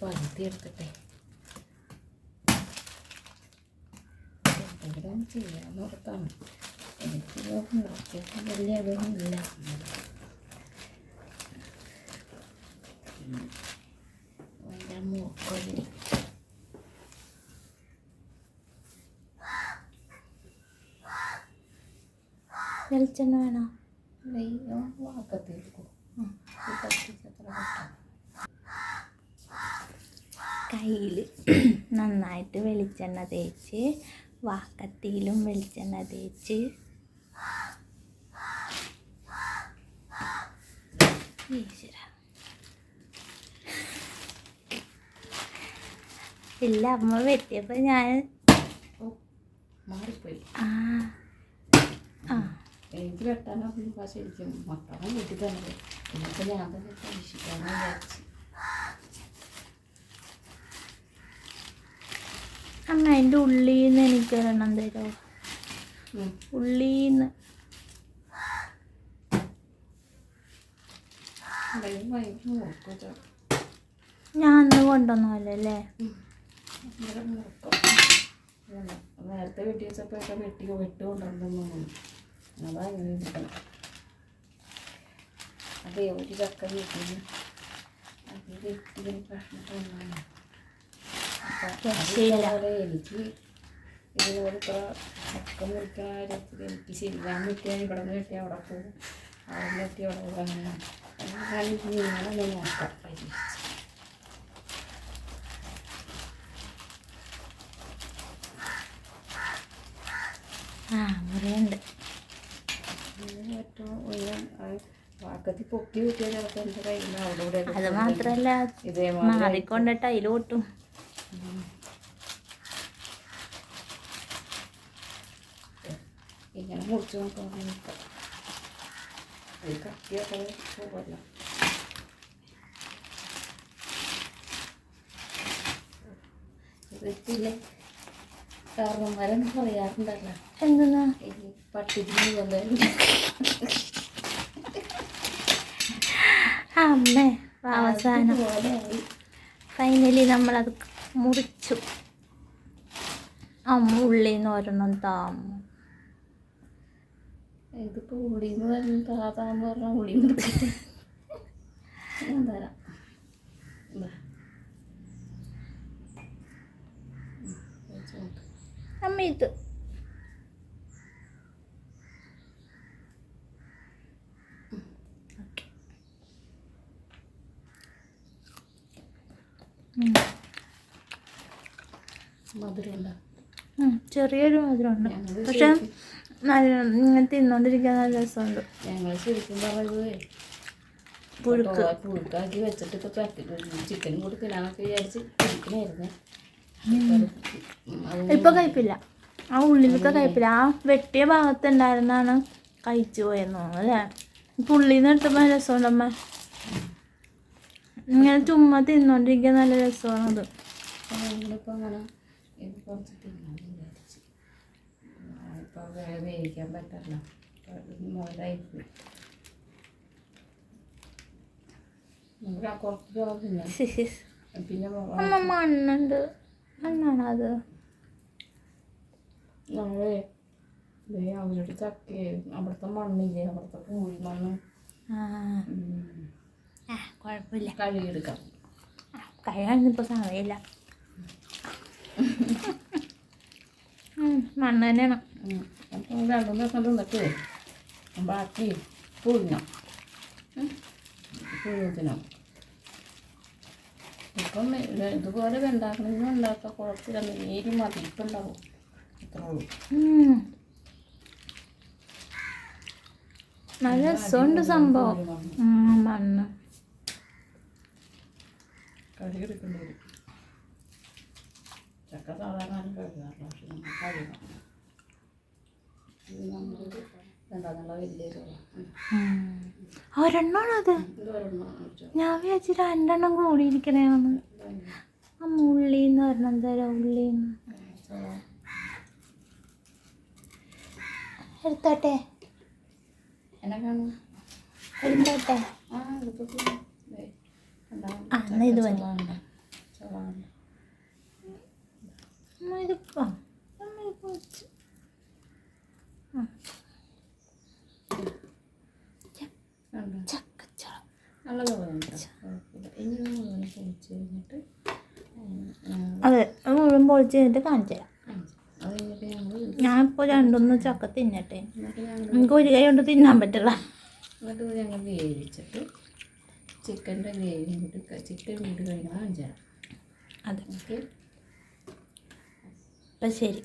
വർദ്ധിയെടുക്കട്ടെ എന്തെങ്കിലും ചെയ്യാൻ ഓർത്താണ് എനിക്ക് ഉണ്ടാക്കിയപ്പോൾ വലിയ അതൊന്നുമില്ല എൻ്റെ മൂക്കൊല്ലി വെളിച്ചെണ്ണ വേണോ വെയ്യോ വാക്കത്തിരിക്കും കത്തിച്ചത്ര പറ്റാം കയ്യിൽ നന്നായിട്ട് വെളിച്ചെണ്ണ തേച്ച് വാക്കത്തിയിലും വെളിച്ചെണ്ണ തേച്ച്. ഈശ്വര. ഇല്ല അമ്മ വെട്ടിയപ്പോൾ ഞാൻ മാറിപ്പോയി. ആ ആ. എനിക്ക് വെട്ടാനൊന്നും ശരിക്കും മക്കളെ വീട്ടിൽ തന്നെ എന്നിട്ട് ഞാൻ തന്നെ പരീക്ഷിക്കാമെന്ന് വിചാരിച്ചു. അമ്മ അതിന്റെ ഉള്ളിന്ന് എനിക്ക് ഒരെണ്ണം തരുമോ ഉള്ളിന്ന്. ഞാൻ അന്ന് കൊണ്ടുവന്നല്ലേ. നേരത്തെ വെട്ടി വെച്ചപ്പോഴൊക്കെ വെട്ടി വെട്ട് കൊണ്ടുവന്നു അതാ ഇങ്ങനെ ഇരിക്കണം. അതെ ഒരു ചക്ക വീട്ടിൽ അത് വെട്ടി പ്രശ്നം ഒന്നാണ് രക്ഷയില്ല. എനിക്ക് ഇതുപോലെ ഇത്ര ചക്ക മുറിക്കണ കാര്യത്തിൽ എനിക്ക് ശരി ഞാൻ ഇവിടെ നിന്ന് വെട്ടി അവിടെ പോകും അവിടെ നിന്ന് വെട്ടി അവിടെ പോകും അങ്ങനെ ഞാൻ നിങ്ങളെ നോക്കാം പരീക്ഷിച്ച് ആ മുറിയുണ്ട് അങ്ങനെ ഏറ്റവും ഉയരം അത് പൊക്കി കിട്ടിയാൽ ചിലപ്പോൾ എന്റെ കയ്യിൽ നിന്ന് അവിടെ ഇവിടെ അത്. മാത്രല്ല ഇതേമാതിരി മാറിക്കൊണ്ടിട്ട് അതിൽ ഒട്ടും ഇങ്ങനെ മുറിച്ച് നോക്കാം അത് കത്തിയൊക്കെ പോകല്ല ഇതിലെ കാരണന്മാരെന്ന് പറയാറുണ്ടല്ലോ. എന്തെന്നാ? ഈ പട്ടിക്ക് അമ്മേ അവസാനം. ഫൈനലി നമ്മളത് മുറിച്ചു. അമ്മ ഉള്ളിൽ നിന്ന് ഒരെണ്ണം താമ. ഇതിപ്പോ ഉളിന്ന് പറഞ്ഞ താതാന്ന് പറഞ്ഞാൽ ഞാൻ തരാം. അമ്മ ഇത്. ഓക്കെ മധുരമുണ്ടോ? ചെറിയൊരു മധുരമുണ്ട്. പക്ഷെ നല്ല ഇങ്ങനെ തിന്നോണ്ടിരിക്കാൻ നല്ല രസമുണ്ട്. ഞങ്ങൾ ശരിക്കും പറഞ്ഞത് പുഴുക്ക്. പുഴുക്കാക്കി വെച്ചിട്ട് ഇപ്പൊ പറ്റി ചിക്കൻ കൂടി തിന്നാന്നൊക്കെ വിചാരിച്ച് കഴിക്കണായിരുന്നു ഇപ്പൊ കഴിപ്പില്ല. ആ ഉള്ളിലത്തെ കഴിപ്പില്ല. ആ വെട്ടിയ ഭാഗത്തുണ്ടായിരുന്നാണ് കഴിച്ചു പോയെന്ന് തോന്നുന്നു അല്ലേ? ഇപ്പൊ ഉള്ളിൽ നിന്ന് എടുത്തപ്പോ രസമുണ്ടമ്മ ഇങ്ങനെ ചുമ്മാ തിന്നോണ്ടിരിക്കാൻ നല്ല രസമാണത്. അങ്ങനെ ഇത് കുറച്ച് തിന്നാന്ന് വിചാരിച്ച് ഇപ്പൊ വേ- വേവിക്കാൻ പറ്റല്ല പോയി നമുക്ക് ആ കുറച്ച് ചോറ് തിന്നാം പിന്നെ മണ്ണുണ്ട്. മണ്ണാണ് അത്? നമ്മൾ അവരുടെ ചക്ക അവിടുത്തെ മണ്ണില്ലേ? അവിടുത്തെ പൂഴി മണ്ണ്. ആ. ഉം, ആ കുഴപ്പമില്ല. കഴുകിയെടുക്കാം. കഴിയാനിപ്പോൾ സമയമില്ല. ഉം, മണ്ണ് തന്നെയാണ്. രണ്ടു ദിവസം തിന്നിട്ട് ബാക്കി പുഴുങ്ങാം പുഴുങ്ങത്തിനോ? ഇപ്പം ഇത് ഇതുപോലെ ഉണ്ടാക്കണമെങ്കിലും ഉണ്ടാക്കാം. കുഴപ്പമില്ല. നേരി മതിപ്പുണ്ടാവും അത്രേ ഉള്ളൂ. നല്ല രസമുണ്ട് സംഭവം. മണ്ണ്. മണ്ണ് കഴുകിയെടുക്കേണ്ടി വരും. ചക്ക സാധാരണ കഴുകാറില്ല പക്ഷെ നമ്മൾ നമ്മൾ എന്താന്നുള്ള വലിയ ഇതൊരെണ്ണം വെച്ചോ. ഞാൻ വിചാരിച്ചു രണ്ടെണ്ണം കൂടിയിരിക്കണേന്ന് ഉള്ളിന്ന് ഒരെണ്ണം തരാം ഉള്ളിന്ന് എടുത്തോട്ടെ എടുത്തോട്ടെ ആ ഇത് മതി. അതെ അത് മുഴുവൻ പൊളിച്ച് കഴിഞ്ഞിട്ട് കാണിച്ചു തരാം. ഞാനിപ്പോൾ രണ്ടൊന്ന് ചക്ക തിന്നട്ടെ. നിങ്ങൾക്ക് ഒരു കൈ കൊണ്ട് തിന്നാൻ പറ്റില്ല ചിക്കന്റെ വേവി ചിക്കൻ വീട് കഴിഞ്ഞാൽ കാണിച്ചു തരാം. അതെ. അപ്പം ശരി.